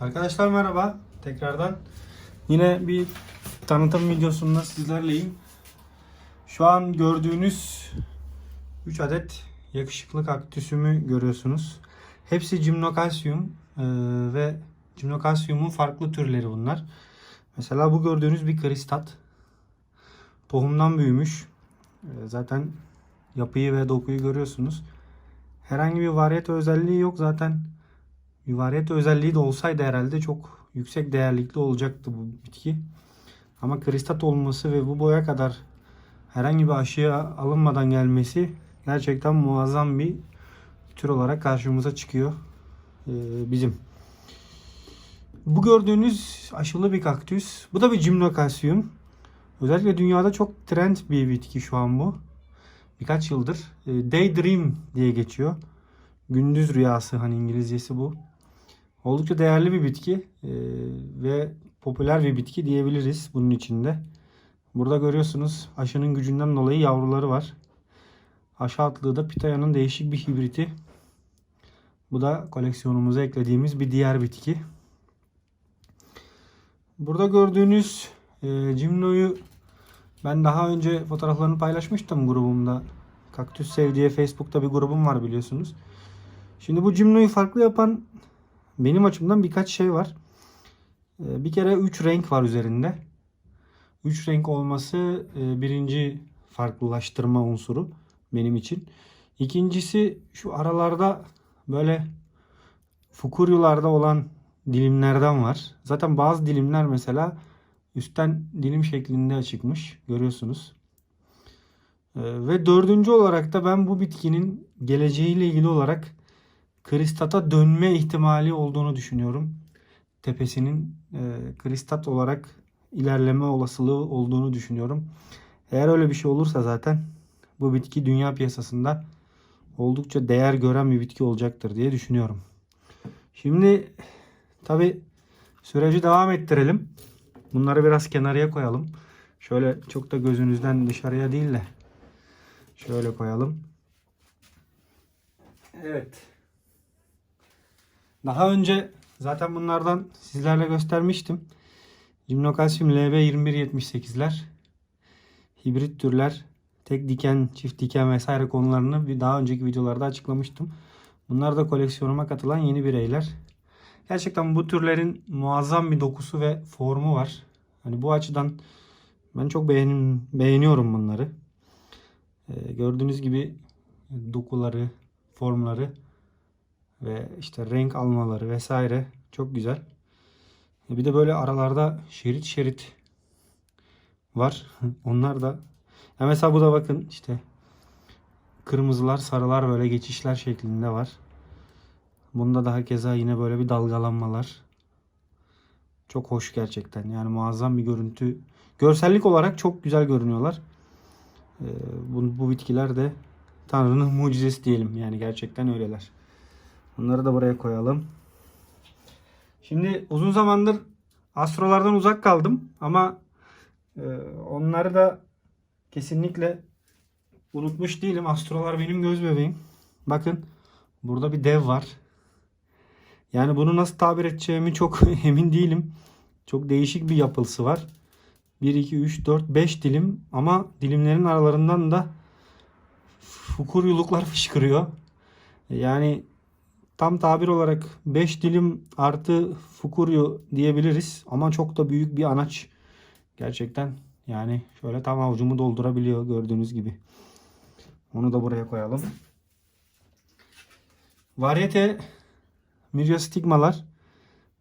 Arkadaşlar merhaba tekrardan. Yine bir tanıtım videosunda sizlerleyim. Şu an gördüğünüz 3 adet yakışıklı kaktüsümü görüyorsunuz. Hepsi Gymnocalycium ee, ve Gymnocalycium'un farklı türleri bunlar. Mesela bu gördüğünüz bir kristat. Tohumdan büyümüş. Ee, zaten yapıyı ve dokuyu görüyorsunuz. Herhangi bir variyete özelliği yok zaten. Bir variyete özelliği de olsaydı herhalde çok yüksek değerlikli olacaktı bu bitki. Ama kristat olması ve bu boya kadar herhangi bir aşıya alınmadan gelmesi gerçekten muazzam bir tür olarak karşımıza çıkıyor ee, bizim. Bu gördüğünüz aşılı bir kaktüs. Bu da bir Gymnocalycium. Özellikle dünyada çok trend bir bitki şu an bu. Birkaç yıldır. Ee, Daydream diye geçiyor. Gündüz rüyası hani İngilizcesi bu. Oldukça değerli bir bitki ee, ve popüler bir bitki diyebiliriz bunun içinde. Burada görüyorsunuz aşının gücünden dolayı yavruları var. Aşı atlığı da pitaya'nın değişik bir hibriti. Bu da koleksiyonumuza eklediğimiz bir diğer bitki. Burada gördüğünüz e, Cimno'yu ben daha önce fotoğraflarını paylaşmıştım grubumda. Kaktüs Sev diye Facebook'ta bir grubum var biliyorsunuz. Şimdi bu Cimno'yu farklı yapan benim açımdan birkaç şey var. E, bir kere 3 renk var üzerinde. 3 renk olması e, birinci farklılaştırma unsuru benim için. İkincisi şu aralarda böyle fukuryularda olan dilimlerden var. Zaten bazı dilimler mesela üstten dilim şeklinde çıkmış. Görüyorsunuz. Ee, ve dördüncü olarak da ben bu bitkinin geleceğiyle ilgili olarak kristata dönme ihtimali olduğunu düşünüyorum. Tepesinin e, kristat olarak ilerleme olasılığı olduğunu düşünüyorum. Eğer öyle bir şey olursa zaten bu bitki dünya piyasasında oldukça değer gören bir bitki olacaktır diye düşünüyorum. Şimdi tabi süreci devam ettirelim. Bunları biraz kenarıya koyalım. Şöyle çok da gözünüzden dışarıya değil de şöyle koyalım. Evet. Daha önce zaten bunlardan sizlerle göstermiştim. Gymnocalycium LB2178'ler. Hibrit türler. Tek diken, çift diken vesaire konularını bir daha önceki videolarda açıklamıştım. Bunlar da koleksiyonuma katılan yeni bireyler. Gerçekten bu türlerin muazzam bir dokusu ve formu var. Hani bu açıdan ben çok beğenim, beğeniyorum bunları. Ee, gördüğünüz gibi dokuları, formları ve işte renk almaları vesaire çok güzel. E, Bir de böyle aralarda şerit şerit var. Onlar da ya mesela bu da bakın işte kırmızılar, sarılar böyle geçişler şeklinde var. Bunda daha keza yine böyle bir dalgalanmalar. Çok hoş gerçekten. Yani muazzam bir görüntü. Görsellik olarak çok güzel görünüyorlar. Ee, bu, bu bitkiler de Tanrı'nın mucizesi diyelim. Yani gerçekten öyleler. Bunları da buraya koyalım. Şimdi uzun zamandır astrolardan uzak kaldım ama e, onları da kesinlikle unutmuş değilim. Astrolar benim göz bebeğim. Bakın burada bir dev var. Yani bunu nasıl tabir edeceğimi çok emin değilim. Çok değişik bir yapısı var. 1, 2, 3, 4, 5 dilim ama dilimlerin aralarından da fukuryuluklar fışkırıyor. Yani tam tabir olarak 5 dilim artı fukuryu diyebiliriz. Ama çok da büyük bir anaç. Gerçekten yani şöyle tam avucumu doldurabiliyor gördüğünüz gibi. Onu da buraya koyalım. Varyete Myriostigmalar.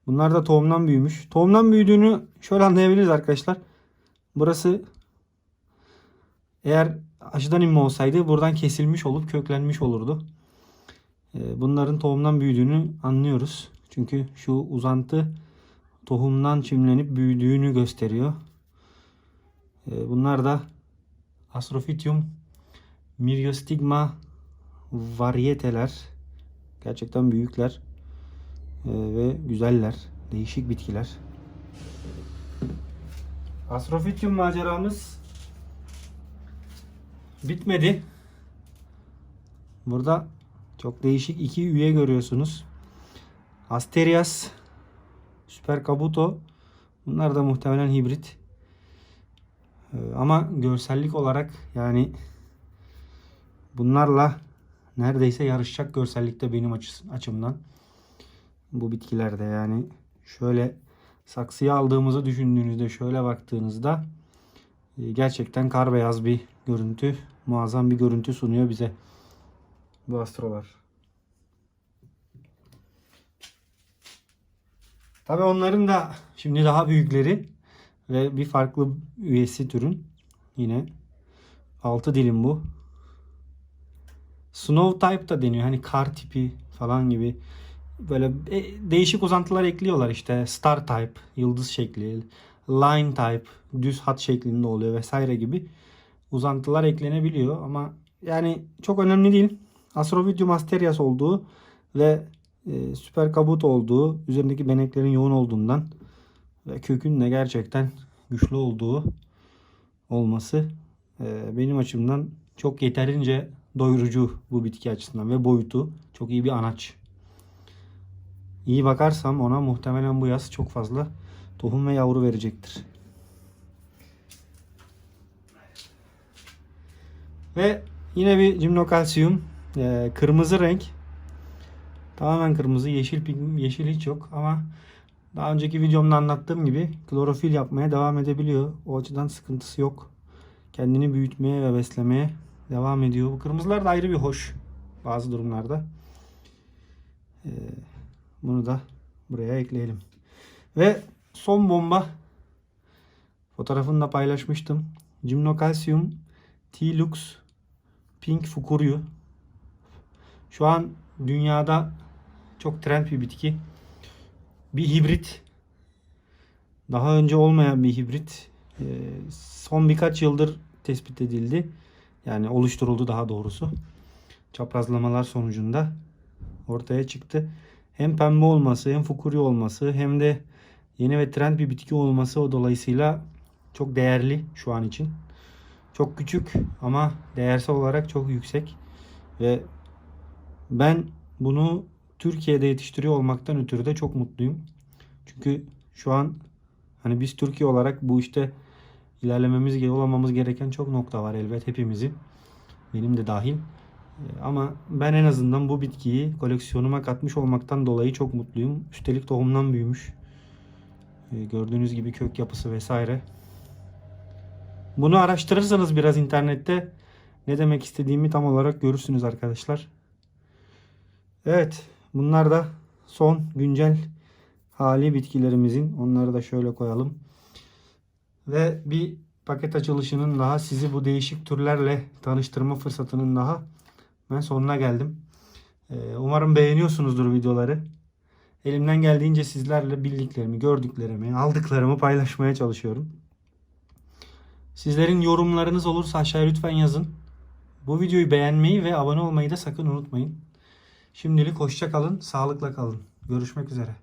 Bunlar da tohumdan büyümüş. Tohumdan büyüdüğünü şöyle anlayabiliriz arkadaşlar. Burası eğer aşıdan inme olsaydı buradan kesilmiş olup köklenmiş olurdu. Ee, Bunların tohumdan büyüdüğünü anlıyoruz. Çünkü şu uzantı tohumdan çimlenip büyüdüğünü gösteriyor. Ee, Bunlar da Astrophytium Myriostigma varieteler. Gerçekten büyükler ee, ve güzeller. Değişik bitkiler. Astrophytium maceramız bitmedi. Burada çok değişik iki üye görüyorsunuz. Asterias Süper Kabuto. Bunlar da muhtemelen hibrit. Ee, ama görsellik olarak yani bunlarla neredeyse yarışacak görsellikte benim açımdan. Bu bitkilerde yani şöyle saksıya aldığımızı düşündüğünüzde şöyle baktığınızda e, gerçekten kar beyaz bir görüntü, muazzam bir görüntü sunuyor bize bu astrolar. Tabii onların da şimdi daha büyükleri ve bir farklı üyesi türün. Yine 6 dilim bu. Snow type da deniyor. Hani kar tipi falan gibi. Böyle e, değişik uzantılar ekliyorlar işte. Star type, yıldız şekli, line type, düz hat şeklinde oluyor vesaire gibi uzantılar eklenebiliyor ama yani çok önemli değil. Astrovidium asterias olduğu ve e, süper kabut olduğu, üzerindeki beneklerin yoğun olduğundan ve kökün de gerçekten güçlü olduğu olması e, benim açımdan çok yeterince doyurucu bu bitki açısından ve boyutu çok iyi bir anaç. İyi bakarsam ona muhtemelen bu yaz çok fazla tohum ve yavru verecektir. Ve yine bir Gymnocalycium. Ee, kırmızı renk. Tamamen kırmızı. Yeşil yeşil hiç yok ama daha önceki videomda anlattığım gibi klorofil yapmaya devam edebiliyor. O açıdan sıkıntısı yok. Kendini büyütmeye ve beslemeye devam ediyor. Bu kırmızılar da ayrı bir hoş bazı durumlarda. Ee, bunu da buraya ekleyelim. Ve son bomba fotoğrafını da paylaşmıştım. Gymnocalycium T-Lux Pink Fukuryu. Şu an dünyada çok trend bir bitki. Bir hibrit. Daha önce olmayan bir hibrit. Ee, Son birkaç yıldır tespit edildi. Yani oluşturuldu daha doğrusu. Çaprazlamalar sonucunda ortaya çıktı. Hem pembe olması hem fukuryu olması hem de yeni ve trend bir bitki olması o dolayısıyla çok değerli şu an için. Çok küçük ama değersel olarak çok yüksek ve ben bunu Türkiye'de yetiştiriyor olmaktan ötürü de çok mutluyum. Çünkü şu an hani biz Türkiye olarak bu işte ilerlememiz, yol almamız gereken çok nokta var elbet hepimizin. Benim de dahil. Ee, Ama ben en azından bu bitkiyi koleksiyonuma katmış olmaktan dolayı çok mutluyum. Üstelik tohumdan büyümüş. Ee, Gördüğünüz gibi kök yapısı vesaire. Bunu araştırırsanız biraz internette ne demek istediğimi tam olarak görürsünüz arkadaşlar. Evet, bunlar da son güncel hali bitkilerimizin. Onları da şöyle koyalım. Ve bir paket açılışının daha sizi bu değişik türlerle tanıştırma fırsatının daha ben sonuna geldim. Ee, Umarım beğeniyorsunuzdur videoları. Elimden geldiğince sizlerle bildiklerimi, gördüklerimi, aldıklarımı paylaşmaya çalışıyorum. Sizlerin yorumlarınız olursa aşağıya lütfen yazın. Bu videoyu beğenmeyi ve abone olmayı da sakın unutmayın. Şimdilik hoşça kalın, sağlıkla kalın. Görüşmek üzere.